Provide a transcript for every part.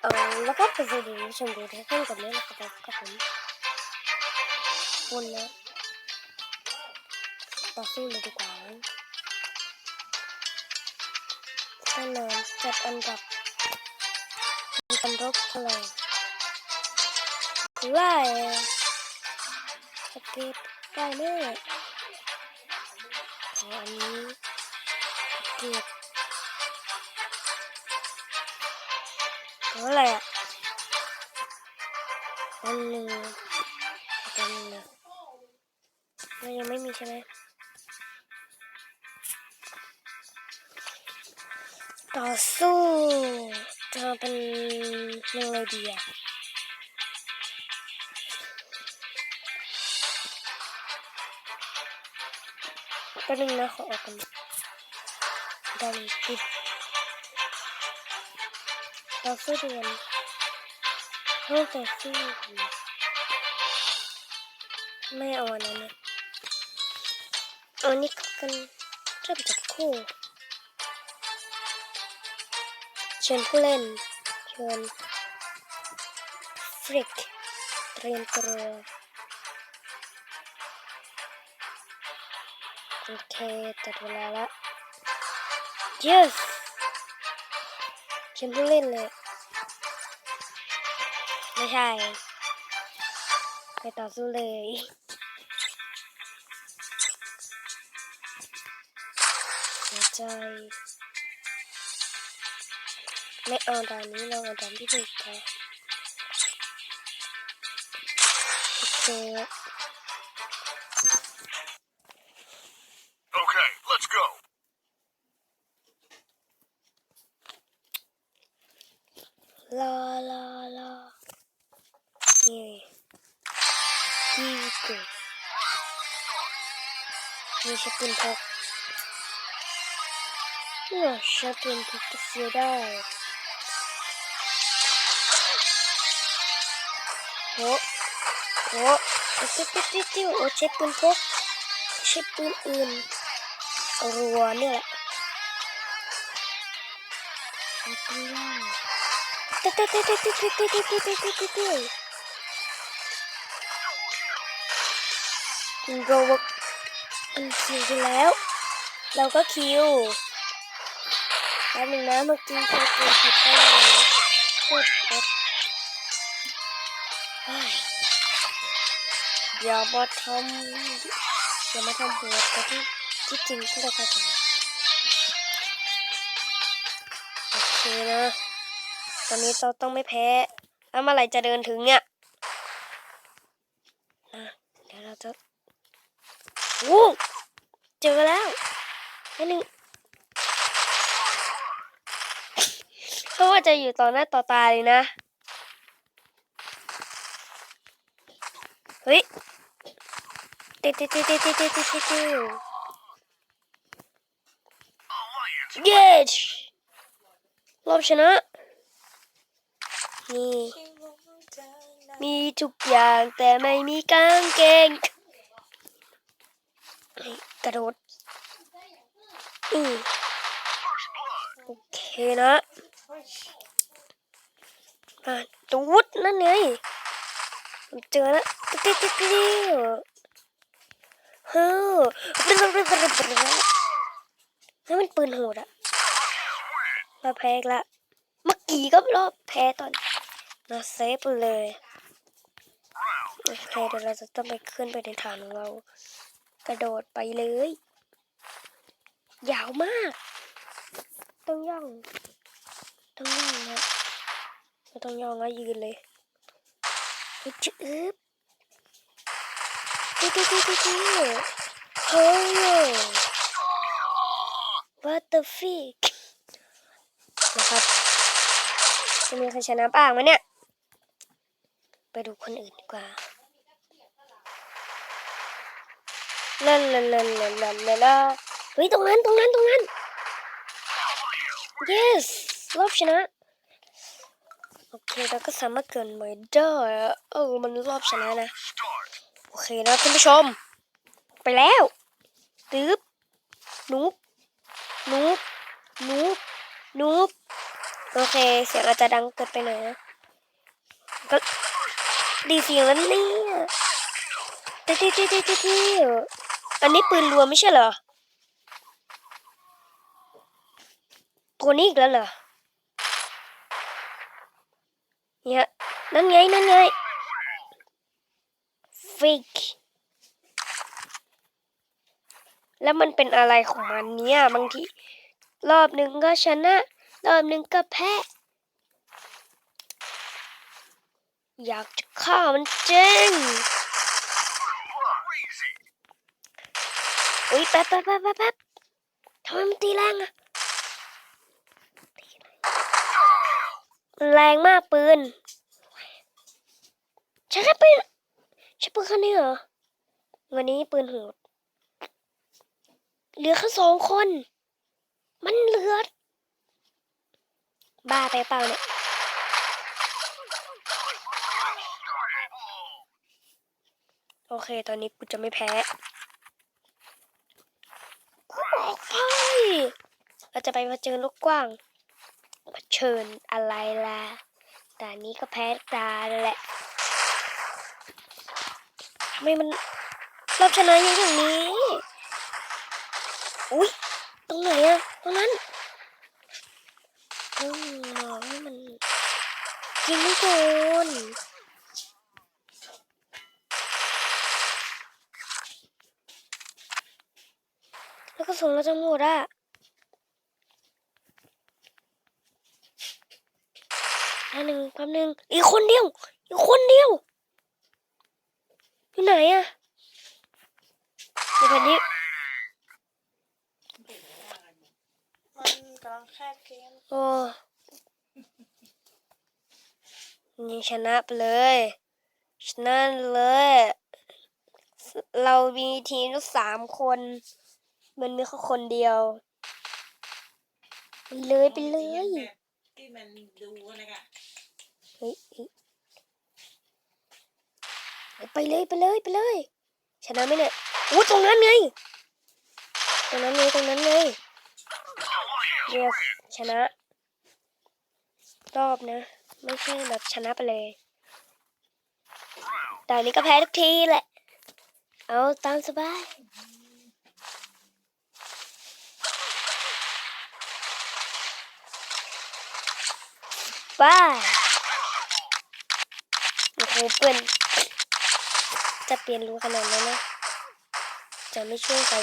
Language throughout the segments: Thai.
เออแล้วก็ไปดูชมดูได้ขึ้นกับนี้นะครับกับผมวนนะต่อสู้เลยดีกว่าแน่นนจัดอันดับมีกันรบเท่าไหร่ไล่สเก็ตได้แน่ขออันนี้เก็บ อะไรอะอันหนึ่งอันหนึ่งนะมันยังไม่มีใช่ไหมต่อสู้จะเป็นยังไงดีอะก็นึงนะขอออกกันดันติด ต่อสู้เดือนห้องต่อสู้ไม่เอาอันนั้นนะเอาอันนี้กันเริ่มจากคู่เชิญผู้เล่นเชิญฟริกเตรียมตัวโอเคตัดเวลาละ yes ฉันเพิ่งเล่นเลย ไม่ใช่ ไปต่อสู้เลยเสียใจไม่เอาด่านนี้เราเอาด่านที่หนึ่งต่อโอเค Okay, let's go. ลา ลาลานี่นี่กูนี่ใช้ปืนพกเนี่ยใช้ปืนพกก็เสียได้โอ้โอ้ติ๊ดติ๊ดติ๊ดติ๊ดโอ้ใช้ปืนพกใช้ปืนอื่นรัวเนี่ยแหละใช้ปืนล่างเต้เต้เต้เต้เต้เต้เต้เต้เต้เโรบมันคิวไปแล้ว เราก็คิวแป๊บนึงนะเมื่อกี้เราตัวผิดไปเลยโคตรเอ็ดอย่ามาทำอย่ามาทำหัวแต่ที่ที่จริงที่เราไปทำโอเคนะตอนนี้เราต้องไม่แพ้แล้วเมื่อไหร่จะเดินถึงเนี่ยอะเดี๋ยวเราจะ โอ้เจอแล้วอันหนึ่งเพราะว่าจะอยู่ต่อหน้าต่อตาเลยนะ เฮ้ยเตะเตะเตะเตะเตะเตะเตะเตะเตะเย้รอบชนะ นี่ มีทุกอย่างแต่ไม่มีกางเกง กระโดดอือโอเคนะอะตูดนั่นไงผมเจอแล้วติ๊ดติ๊ดติ๊ดติ๊ดเฮ้ยเป็นเป็นเป็นเป็นเป็นนั่นมันปืนโหดอะเราแพ้กละเมื่อกี้ก็รอบแพ้ตอนเราเซฟเลยโอเคเดี๋ยวเราจะต้องไปขึ้นไปในฐานของเรา กระโดดไปเลย ยาวมาก ต้องย่อง ต้องย่องนะไม่ต้องย่องแล้วยืนเลยไปจืบจิ๊ดจิ๊ดจิ๊ดจิ๊ดจิ๊เฮ้ย what the fuck นะครับจะมีใครชนะบ้างไหมเนี่ย ไปดูคนอื่นดีกว่า ลาลาลาลาลาลาลาเฮ้ยตรงนั้นตรงนั้นตรงนั้น yes รอบชนะ โอเคเราก็สามารถเกินไม่ได้เออมันรอบชนะนะ โอเคนะคุณผู้ชม ไปแล้วตึ๊บนูบนูบนูบนูบโอเค เสียงอาจจะดังเกินไปหน่อยนะก็ดีเสียงแล้วเนี่ยติ๊ติ๊ติ๊ติ๊ติ๊ อันนี้ปืนรัวไม่ใช่เหรอ ตัวนี้อีกแล้วเหรอ เนี่ย นั่นไง นั่นไง fake แล้วมันเป็นอะไรของมันเนี่ยบางที รอบหนึ่งก็ชนะ รอบหนึ่งก็แพ้อยากจะฆ่ามันเจ้ง อุ้ยแป๊บแป๊บแป๊บแป๊บทำไมมันตีแรงอะแรงมากปืนใช่แค่ปืนใช่ปืนแค่นี้เหรอวันนี้ปืนโหดเหลือแค่สองคน มันเหลือบ้าไปเปล่าเนี่ยโอเค ตอนนี้กูจะไม่แพ้กูออกไปเรา จะไปเผชิญลูกกว้างเผชิญอะไรล่ะแต่นนี้ก็แพ้ตาแหละทำไมมันรอบชนะยอะอย่างนี้ อุ้ยตรงไหนอะตรงนั้นอืมองให้มันกินไม่โดนแล้วก็ส่งเราจะหมดอะอัน หนึ่งแป๊บหนึ่งอีกคนเดียว อีกคนเดียว อยู่ไหนอะเดี๋ยวแผ่นนี้มันกำลังแค่เกมโอ้นี่ชนะไปเลย ชนะเลย เรามีทีมทั้งสามคน มันมีแค่คนเดียวไปเลยไปเลย ที่มันดูอะไรกัน เฮ้ยเฮ้ย ไปเลยไปเลยไปเลย ชนะไหมเนี่ยอู้ตรงนั้นไงตรงนั้นไงตรงนั้นไงเรียกชนะ รอบนะ ไม่ใช่แบบชนะไปเลย แต่นี้ก็แพ้ทุกทีแหละ เอาตามสบายบายโอ้โหเปื่อน จะเปลี่ยนรู้ขนาดนั้นนะจะไม่ช่วยใคร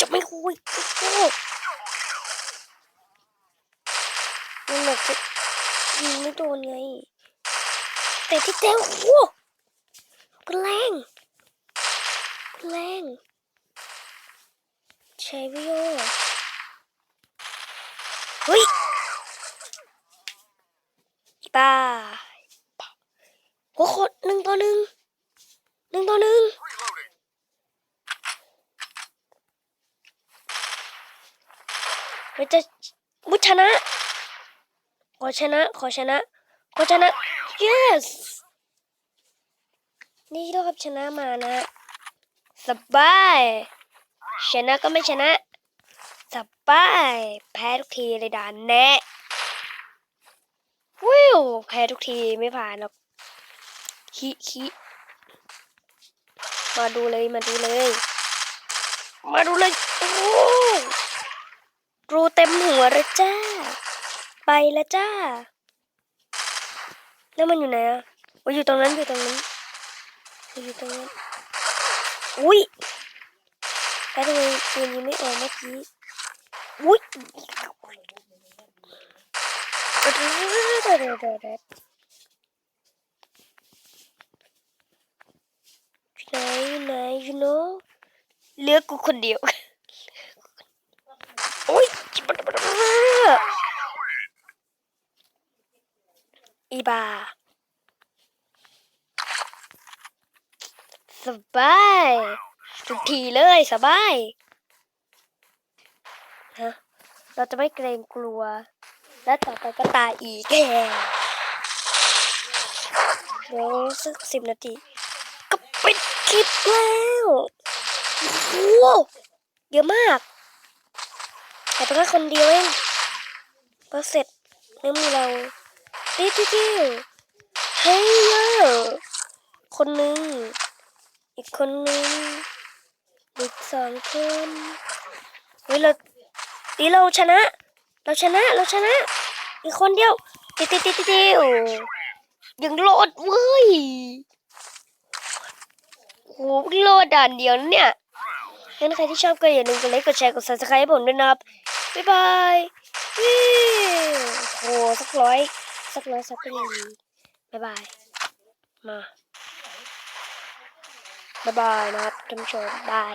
จะไม่คุยโอ้โหมันแบบจะยิงไม่โดนไง แต่ที่เต้วโอ้โหแรงแรงใช้วิโอเฮ้ยป้าโอ้โหหนึ่งต่อหนึ่ง หนึ่งต่อหนึ่งเราจะมุชนะ ขอชนะ ขอชนะ ขอชนะ yes นี่รอบชนะมานะสบายชนะก็ไม่ชนะสบายแพ้ทุกทีเลยด่านแน่วิวแพ้ทุกทีไม่ผ่านหรอกคิคิ มาดูเลยมาดูเลย มาดูเลยโอ้โหรูเต็มหัวเลยจ้า ไปแล้วจ้า แล้วมันอยู่ไหนอะโอ้ยอยู่ตรงนั้นอยู่ตรงนั้นอยู่ตรงนั้นอุ้ยแล้วทำไมปืนยิงไม่ออกเมื่อกี้อุ้ยเดี๋ยวเดี๋ยวเดี๋ยวเดี๋ยวเดี๋ยว ไหนไหน you know เหลือกูคนเดียว โอ้ยอีบาสบายทุกทีเลยสบายฮะเราจะไม่เกรงกลัว และต่อไปก็ตายอีกแกเดี๋ยวสักสิบนาทีก็ ปิดแล้วโอ้โหเยอะมาก แต่เป็นแค่คนเดียวเองก็เสร็จเริ่มเราติ๊ดติ๊ดติ๊ดเฮ้ยเยอะคนหนึ่งอีกคนหนึ่งอีกสองคนเฮ้ยเราตีเราชนะ เราชนะเราชนะ อีกคนเดียวติ๊ดติ๊ดติ๊ดติ๊ดติ๊ดโอ้ยังโหลดเว้ย โหเพิ่งโลดด่านเดียวนะเนี่ยงั้นใครที่ชอบก็อย่าลืมกดไลค์กดแชร์กด subscribe ให้ผมด้วยนะครับ บ๊ายบายวิวโหสักร้อยสักร้อยสักเป็นดีบ๊ายบาย มา บ๊ายบายนะครับท่านผู้ชมบาย